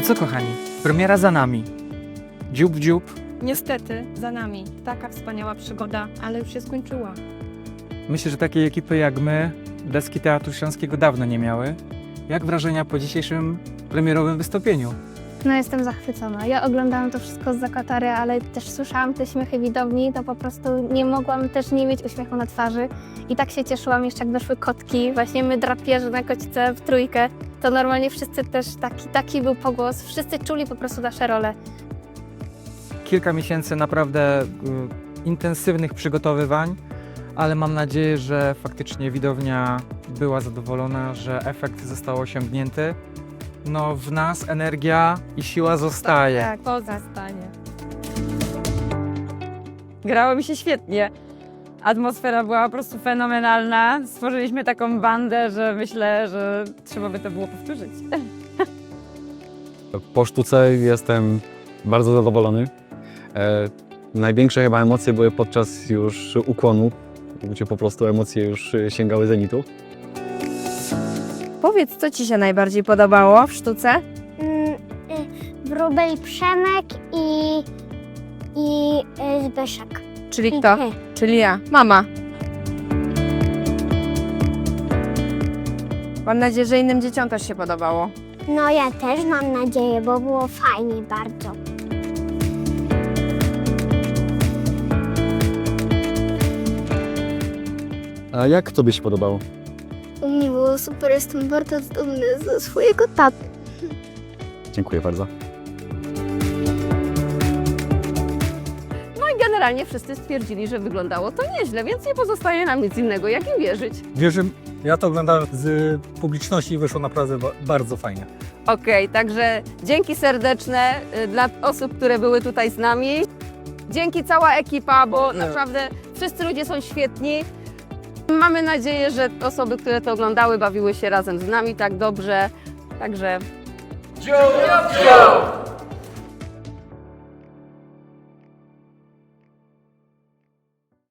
To co, kochani? Premiera za nami. Dziób, dziób. Niestety, za nami. Taka wspaniała przygoda, ale już się skończyła. Myślę, że takiej ekipy jak my deski Teatru Śląskiego dawno nie miały. Jak wrażenia po dzisiejszym premierowym wystąpieniu? No jestem zachwycona. Ja oglądałam to wszystko z zakatary, ale też słyszałam te śmiechy widowni, to po prostu nie mogłam też nie mieć uśmiechu na twarzy. I tak się cieszyłam jeszcze jak doszły kotki, właśnie my drapierzy na kocice w trójkę. To normalnie wszyscy też taki, taki był pogłos, wszyscy czuli po prostu nasze role. Kilka miesięcy naprawdę y, intensywnych przygotowywań, ale mam nadzieję, że faktycznie widownia była zadowolona, że efekt został osiągnięty. No, w nas energia i siła zostaje. Tak, pozostanie. Grało mi się świetnie. Atmosfera była po prostu fenomenalna. Stworzyliśmy taką bandę, że myślę, że trzeba by to było powtórzyć. Po sztuce jestem bardzo zadowolony. E, największe chyba emocje były podczas już ukłonu, gdzie po prostu emocje już sięgały zenitu. Powiedz, co Ci się najbardziej podobało w sztuce? Mm, y, Wróbel Przemek i, i y, Zbyszek. Czyli kto? ty. Czyli ja, mama. Mam nadzieję, że innym dzieciom też się podobało. No ja też mam nadzieję, bo było fajnie bardzo. A jak Tobie się podobało? U mnie było super, jestem bardzo dumny ze swojego taty. Dziękuję bardzo. Generalnie wszyscy stwierdzili, że wyglądało to nieźle, więc nie pozostaje nam nic innego, jak im wierzyć. Wierzę, ja to oglądałem z publiczności i wyszło naprawdę ba- bardzo fajnie. Okej, także dzięki serdeczne y, dla osób, które były tutaj z nami. Dzięki cała ekipa, bo naprawdę wszyscy ludzie są świetni. Mamy nadzieję, że osoby, które to oglądały, bawiły się razem z nami tak dobrze. Także!